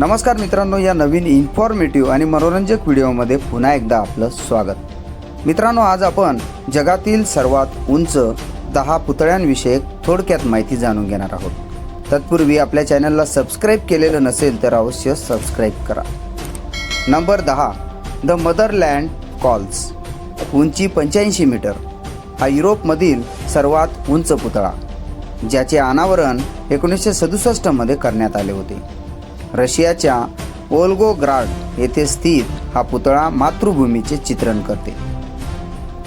नमस्कार मित्रांनो या नवीन इन्फॉर्मेटिव्ह आणि मनोरंजक व्हिडिओमध्ये पुन्हा एकदा आपलं स्वागत. मित्रांनो आज आपण जगातील सर्वात उंच दहा पुतळ्यांविषयक थोडक्यात माहिती जाणून घेणार आहोत. तत्पूर्वी आपल्या चॅनलला सबस्क्राईब केलेलं नसेल तर अवश्य सबस्क्राईब करा. नंबर दहा द मदरलँड कॉल्स उंची पंच्याऐंशी मीटर. हा युरोपमधील सर्वात उंच पुतळा ज्याचे अनावरण एकोणीसशे सदुसष्टमध्ये करण्यात आले होते. रशियाच्या ओल्गोग्राड येथे स्थित हा पुतळा मातृभूमीचे चित्रण करते.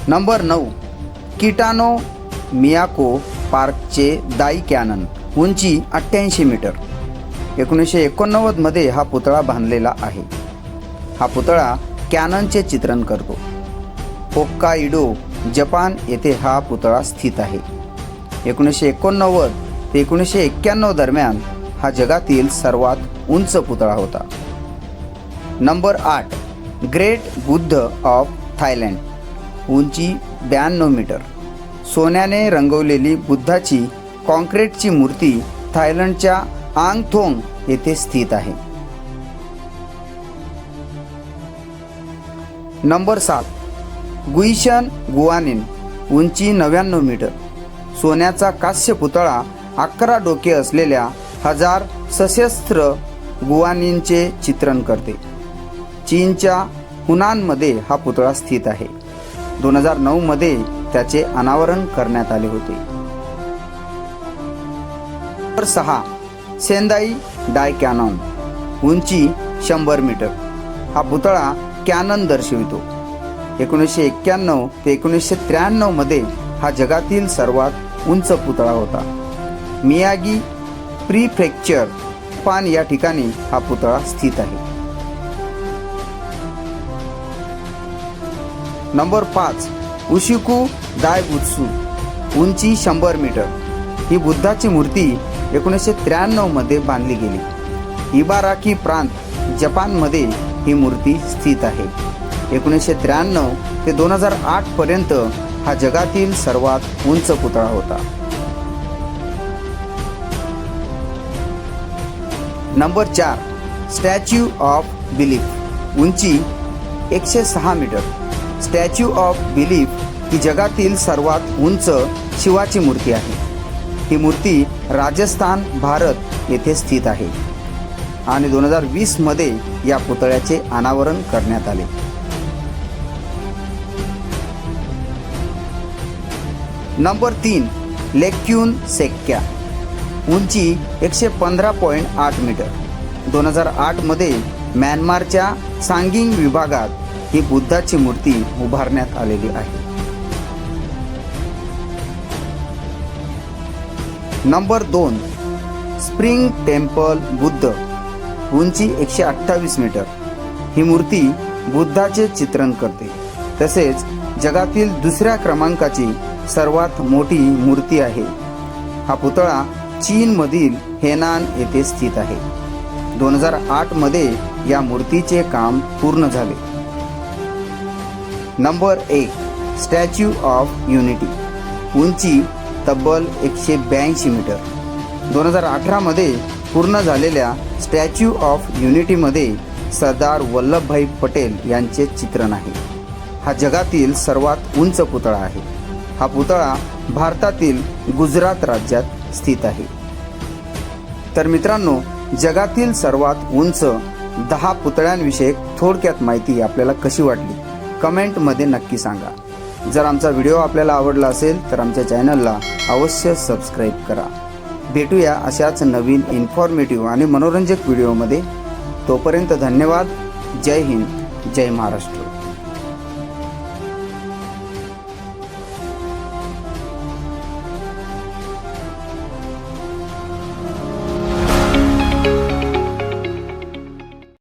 नंबर नऊ किटानो मियाको पार्कचे दाई कॅनन उंची अठ्ठ्याऐंशी मीटर. एकोणीसशे एकोणनव्वदमध्ये हा पुतळा बांधलेला आहे. हा पुतळा कॅननचे चित्रण करतो. होक्काइडो जपान येथे हा पुतळा स्थित आहे. एकोणीसशे एकोणनव्वद ते एकोणीसशे एक्क्याण्णव दरम्यान हा जगातील सर्वात उंच पुतळा होता. नंबर आठ ग्रेट बुद्ध ऑफ थायलंड उंची ब्याण्णव मीटर. सोन्याने रंगवलेली बुद्धाची कॉन्क्रीटची मूर्ती थायलंडच्या आंगथोंग येथे स्थित आहे. नंबर सात गुईशन गुआनिन उंची नव्याण्णव मीटर. सोन्याचा कास्य पुतळा अकरा डोके असलेल्या हजार सशस्त्र गुआनिनचे चित्रण करते. चीनच्या हुनानमध्ये हा पुतळा स्थित आहे. दोन हजार नऊमध्ये त्याचे अनावरण करण्यात आले होते. नंबर सहा सेंदाई डाय कॅनॉन उंची शंभर मीटर. हा पुतळा कॅनन दर्शवितो. एकोणीसशे एक्क्याण्णव ते एकोणीसशे त्र्याण्णवमध्ये हा जगातील सर्वात उंच पुतळा होता. मियागी प्रीफ्रेक्चर पान या ठिकाणी हा पुतळा स्थित आहे. नंबर पाच उशिकू दायबुत्सू उंची शंभर मीटर. ही बुद्धाची मूर्ती एकोणीसशे त्र्याण्णवमध्ये बांधली गेली. इबाराकी प्रांत जपानमध्ये ही मूर्ती स्थित आहे. एकोणीसशे त्र्याण्णव ते दोन हजार आठपर्यंत हा जगातील सर्वात उंच पुतळा होता. नंबर चार स्टॅच्यू ऑफ बिलीफ. उंची एकशे सहा मीटर. स्टॅच्यू ऑफ बिलीफ ही जगातील सर्वात उंच शिवाची मूर्ती आहे. ही मूर्ती राजस्थान भारत येथे स्थित आहे. आणि दोन हजार वीसमध्ये या पुतळ्याचे अनावरण करण्यात आले. नंबर तीन लेक्यून सेक्या. उंची एकशे पंधरा पॉईंट आठ मीटर. दोन हजार आठमध्ये म्यानमारच्या सांगिंग विभागात ही बुद्धाची मूर्ती उभारण्यात आलेली आहे. नंबर दोन स्प्रिंग टेम्पल बुद्ध उंची एकशे अठ्ठावीस मीटर. ही मूर्ती बुद्धाचे चित्रण करते. तसेच जगातील दुसऱ्या क्रमांकाची सर्वात मोठी मूर्ती आहे. हा पुतळा चीनमधील हेनान येथे स्थित आहे. दोन हजार आठमध्ये या मूर्तीचे काम पूर्ण झाले. नंबर एक स्टॅच्यू ऑफ युनिटी उंची तब्बल एकशे ब्याऐंशी मीटर. दोन हजार अठरामध्ये पूर्ण झालेल्या स्टॅच्यू ऑफ युनिटीमध्ये सरदार वल्लभभाई पटेल यांचे चित्रण आहे. हा जगातील सर्वात उंच पुतळा आहे. हा पुतळा भारतातील गुजरात राज्यात स्थित आहे. तर मित्रांनो जगातील सर्वात उंच दहा पुतळ्यांविषयक थोडक्यात माहिती आपल्याला कशी वाटली? कमेंटमध्ये नक्की सांगा. जर आमचा व्हिडिओ आपल्याला आवडला असेल तर आमच्या चॅनलला अवश्य सबस्क्राईब करा. भेटूया अशाच नवीन इन्फॉर्मेटिव्ह आणि मनोरंजक व्हिडिओमध्ये. तोपर्यंत धन्यवाद. जय हिंद. जय महाराष्ट्र.